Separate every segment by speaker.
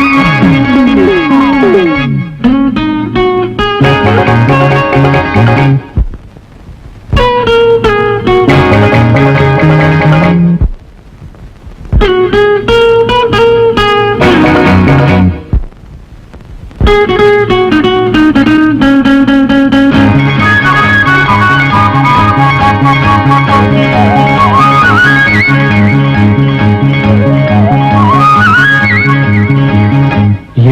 Speaker 1: Thank you.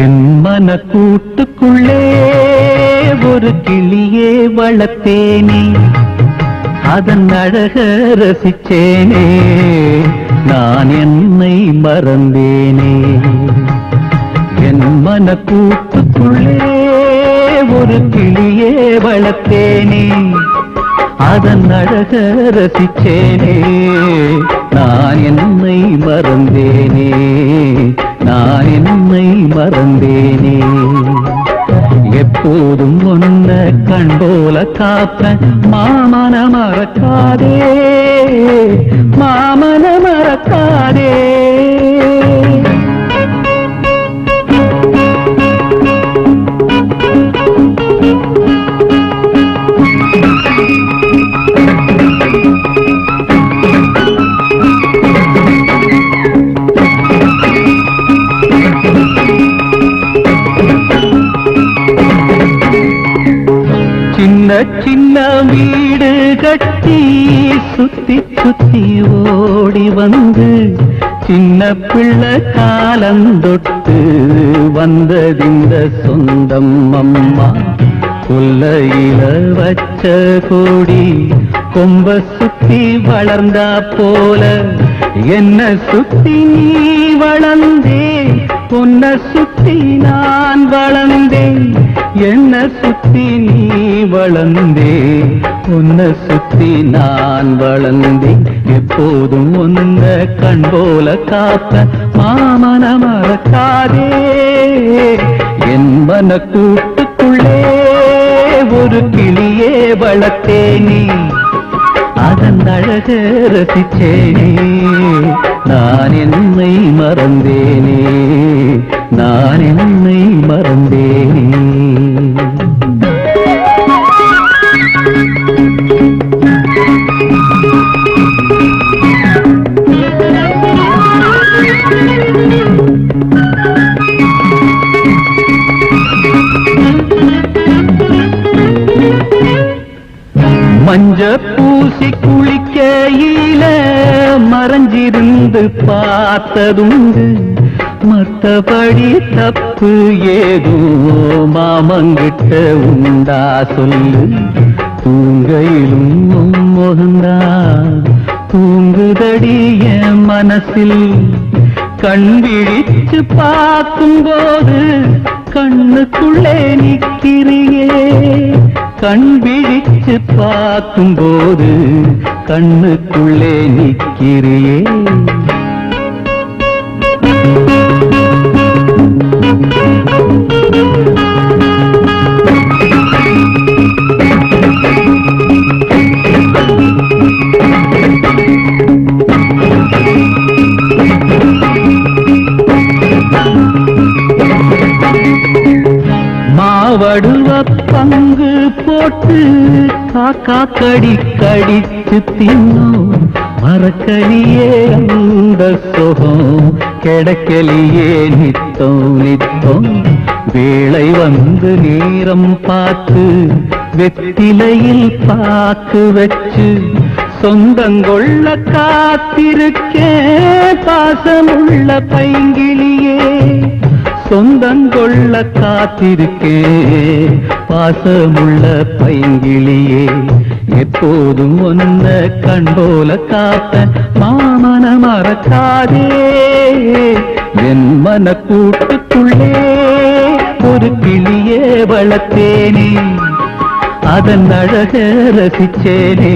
Speaker 1: என் மன கூட்டுக்குள்ளே ஒரு கிளியே வளர்த்தேனே. அதன் அழக ரசிச்சேனே. நான் என்னை மறந்தேனே. என் மன கூட்டுக்குள்ளே ஒரு கிளியே வளர்த்தேனே. அதன் அழக ரசிச்சேனே. நான் என்னை மறந்தேனே. நான் என்னை மறந்தேனே. எப்போதும் ஒன்ன கண் போல காப்ப மாமன மறக்காதே மாமன மறக்காதே. சின்ன சின்ன வீடு கட்டி சுத்தி சுத்தி ஓடி வந்து சின்ன பிள்ளை காலந்தொட்டு வந்ததிந்த சொந்தம் அம்மா. கொல்லையில வச்ச கொடி கொம்ப சுத்தி வளர்ந்தா போல. என்ன சுத்தி நீ வளர்ந்தே பொன்ன சுத்தி நான் வள என்ன சுத்தி நீ வளர்ந்தே? உன்னை சுத்தி நான் வளர்ந்தேன் எப்போதும் உன்ன கண் போல காத்த மாமன மறக்காதே. என் மன கூட்டுக்குள்ளே ஒரு கிளியே வளர்த்தேனே அதன் அழக ரசிச்சேனே நான் என்னை மறந்தேனே. நான் என்னை மஞ்ச பூசி குளிக்கையில மறைஞ்சிருந்து பார்த்ததுண்டு மத்தபடி தப்பு ஏதோ மாமங்கிட்ட உண்டா சொல்லு. தூங்கையிலும் முகந்தா தூங்குதடி என் மனசில். கண் விழிச்சு பார்க்கும்போது கண்ணுக்குள்ளே நிற்கிறியே. கண் விழிச்சு பார்க்கும்போது கண்ணுக்குள்ளே நிற்கிறியே போட்டு காக்கா கடி கடித்து தின்னோம். மறக்கலியே அந்த சுகம் கிடைக்கலியே நித்தம் நித்தம். வேளை வந்து நேரம் பார்த்து வெத்திலையில் பாக்கு வச்சு சொந்தங்கொள்ள காத்திருக்கே. பாசமுள்ள பைங்கிலியே சொந்தங்கொள்ள காத்திருக்கே. பாசமுள்ள பைங்கிளியே எப்போதும் ஒன்ன கண் போல காத்த மாமன மறக்காதே. என் மன கூட்டுக்குள்ளே ஒரு கிளியே வளர்த்தேனே அதன் அழக ரசிச்சேனே.